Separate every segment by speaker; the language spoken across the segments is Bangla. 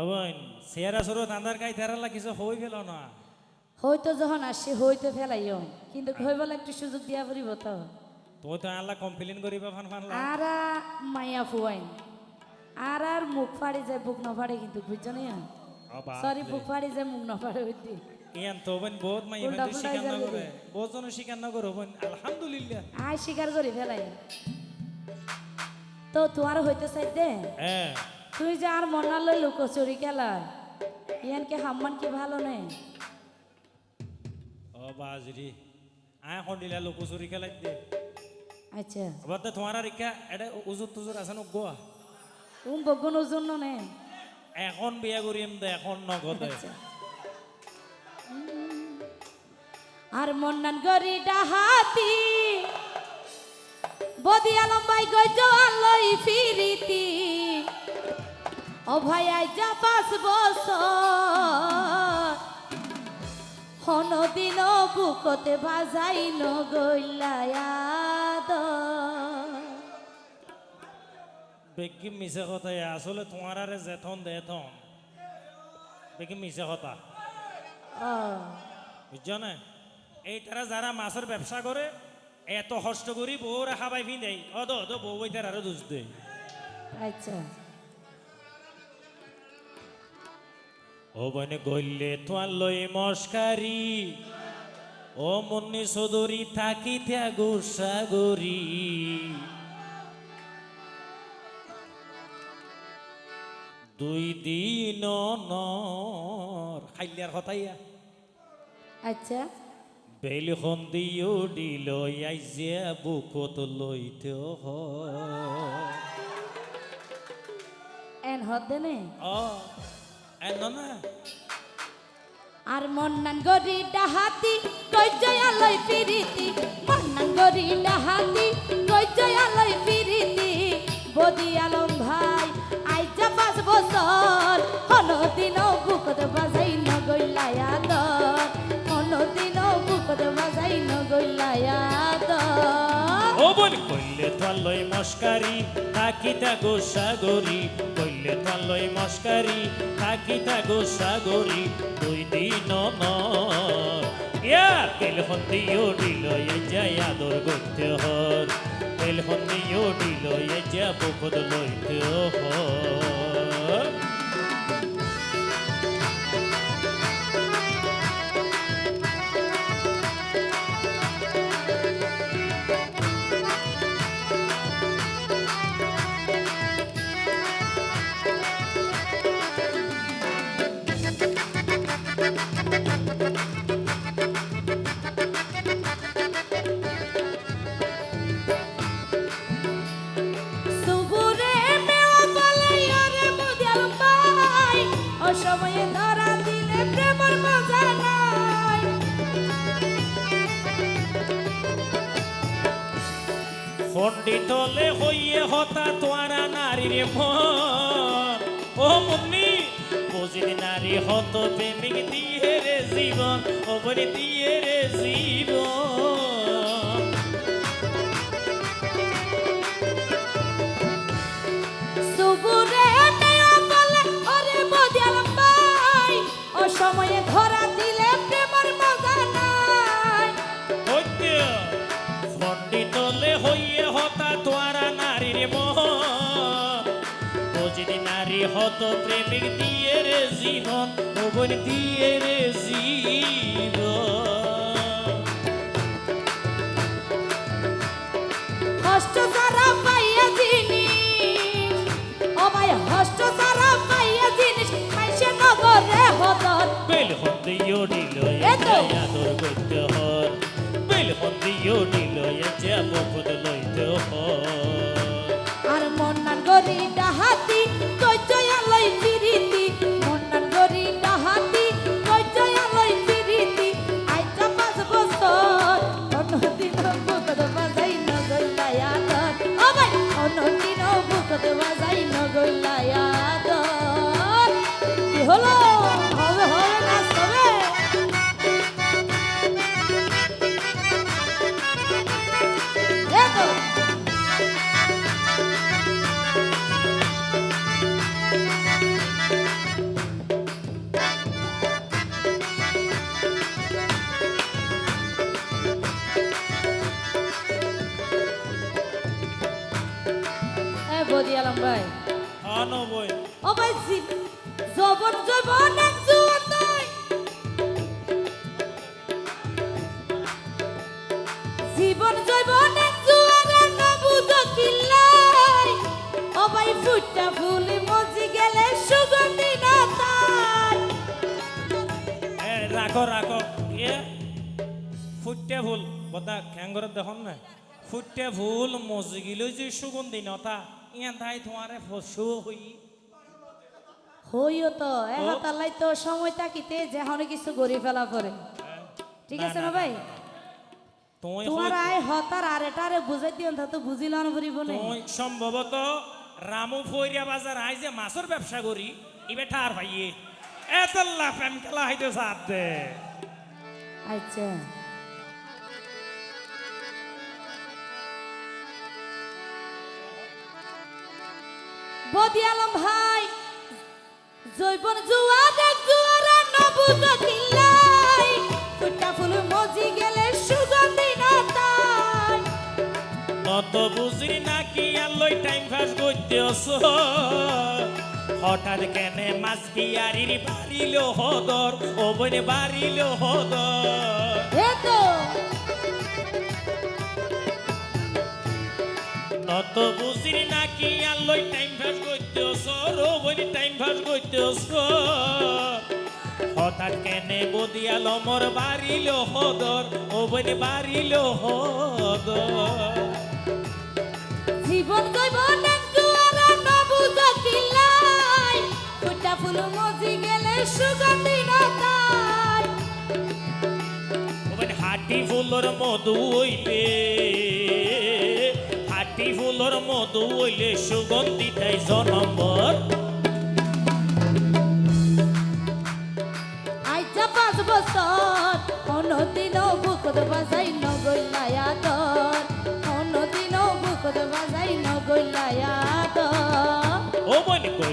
Speaker 1: অবন সেরা সরো তান্দার কাই তেরালা কিছু হই গেল না।
Speaker 2: হয়তো যখন আসছে হইতে ফেলাইও কিন্তু হই বলে একটু সুযোগ দিয়া পড়িব তো।
Speaker 1: তুই তো আল্লাহ কমপ্লেন করিবা ফান ফান
Speaker 2: আর মাইয়া ফুয়াইন আর আর মুখ ফাড়ি যায় বুক ন ফাড়ে কিন্তু বুঝছ না সরি বুক ফাড়ি যায় মুখ ন ফাড়ে হইতে
Speaker 1: ইয়ান তো বোন বহুত মাই ইভেন্ট শিকার না করে বহুত জন শিকার না করে বোন। আলহামদুলিল্লাহ।
Speaker 2: আয় স্বীকার করি ফেলাই। তো তোমার হইতে চাই দে।
Speaker 1: হ্যাঁ
Speaker 2: তুই যে আর মনালে লুকোচুরি খেলায়। ইয়ানকে হাম্মান কি ভালো নেই?
Speaker 1: ও বাজরি। আয় হন্ডিলা লোকচুরি খেলাই দে।
Speaker 2: আচ্ছা।
Speaker 1: আবার তো তোমার রিকা এটা উজুর তুজুর আছে না গোয়া?
Speaker 2: তুমি বগুন ওজন নে
Speaker 1: এখন বিয়া করিম দে এখন নগদে।
Speaker 2: আচ্ছা। আর মন্নান গরি ডাহাতি বদি আলম ভাই গজ আলই ফিরিতি আই যা পাঁচ বছর। হন দিন বুকতে বাজাই নগইলায়াদ
Speaker 1: বেগি মিছে কথা আসলে তোমার আরে যেথন দেথন বেগি মিছে কথা। বুঝছ না? এই তারা যারা মাছের ব্যবসা করে এত কষ্ট করি বউ রেখা পাই ফিন দেয় অদ অদ বউ বই তার আরও দোষ দেয়।
Speaker 2: আচ্ছা।
Speaker 1: ও বনে গইলে তোয়ার লই মস্কারি ও মন্নি সদরি থাকি ত্যাগো সাগরি। দুই দিন নর খাইলিয়ার কথাইয়া
Speaker 2: আচ্ছা।
Speaker 1: বেল দিও দিল আইজিয়া বুকত লইতে হয়
Speaker 2: এন হদে নে
Speaker 1: না
Speaker 2: আর মন্নান গরি ডাহাতি কই জয়ালয় ফিরিতি। মন্নান গরি ডাহাতি কই জয়ালয় ফিরিতি। বদি আলম ভাই আইজা পাঁচ বছর। হনো দিন বুকত বাজাই নগইলায়া দর হনো দিন বুকত বাজাই নগইলায়া দর
Speaker 1: ও বোন কইলে তোয়ালই মস্কারি থাকিতা গো সাগরি কইলে তোয়ালই মস্কারি, থাকি থাকো সাগরি, দুই দিন নর ইয়া, তেল হন্দিও দিল যায় আদর করতে হর। তেল হন্দিও দিল যা বুকদ লইতে হর।
Speaker 2: অসময়ে ধরা দিলে প্রেমর মজা নাই।
Speaker 1: পণ্ডিতলে হইয়ে হতা তোয়ারা নারীর মন। ও মুন্নি বুঝিনি নারী হত প্রেমিক দিয়ে রে জীবন ওপরে দিয়ে রে জীবন। হত প্রেমিক দিয়ে রে জীবন ওপরে দিয়ে রে জীবন।
Speaker 2: কষ্ট সারা পাইয়া জিনিস ও ভাই কষ্ট সারা পাইয়া জিনিস খাইছে নগরে হদর
Speaker 1: বেল হন্দিও দিল
Speaker 2: এই তো।
Speaker 1: আদর করতে হর বেল হন্দিও দিল
Speaker 2: ও ভাই জবন জবন, এক জুয়ান নাই। জীবন, জৈবন, এক জুয়ারে না বুঝো কিল্লাই ও ভাই ফুটটা ফুল মজি গেলে তাই
Speaker 1: যে সুগন্ধি নতা ইয়ান ধাই তোমারে ফসু হই।
Speaker 2: হইও তো এখন তালাই তো সময় তাকিতে যে অনেক কিছু গড়ি ফেলা পরে ঠিক আছে না ভাই? তোমার আয় হতার আর বুঝাই দিও তা তো বুঝিল না ভরিব না
Speaker 1: সম্ভবত রামু ফইরিয়া বাজার আই যে মাছের ব্যবসা করি ইবে ঠার ভাইয়ে। এত লাফ আমি খেলা হাইতে সাথ দে।
Speaker 2: আচ্ছা। বদি আলম ভাই জৈবন জুয়া দেখ জুয়ারা নবুজ কিল্লাই ফুটা ফুল মজি গেলে সুগন্ধি নতাই
Speaker 1: নত বুঝি নাকি আল্লই টাইম পাস করতে অস হঠাৎ কেনে মাছ বিয়ারির বাড়িল হদর ও বনে বাড়িল হদর।
Speaker 2: এ তো
Speaker 1: নত বুঝি নাকি আল্লই টাইম পাস করতে অস ও টাইম পাস করতে অস হঠাৎ কেনে বদিয়া লমর বাড়িল হদর ও বনে বাড়িল হদর।
Speaker 2: জীবন জৈবন এক জুয়ারা নবুজ কিল্লাই ফুটা ফুল মজি গেলে সুগন্ধি নতাই
Speaker 1: ওখানে হাটি ফুলর মধু হইলে মধু হইলে সুগন্ধি তাই জনম্বর।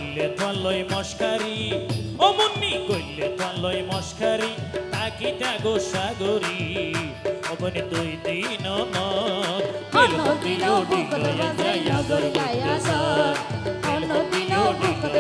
Speaker 1: কইলে তলয় মস্কারি ও মুন্নি কইলে তলয় মস্কারি তাকি তাগো সাগরি ও মনি দুই দিন
Speaker 2: কোনদিনও বুকত বাজাই নগইলায়া দর কোনদিনও বুকত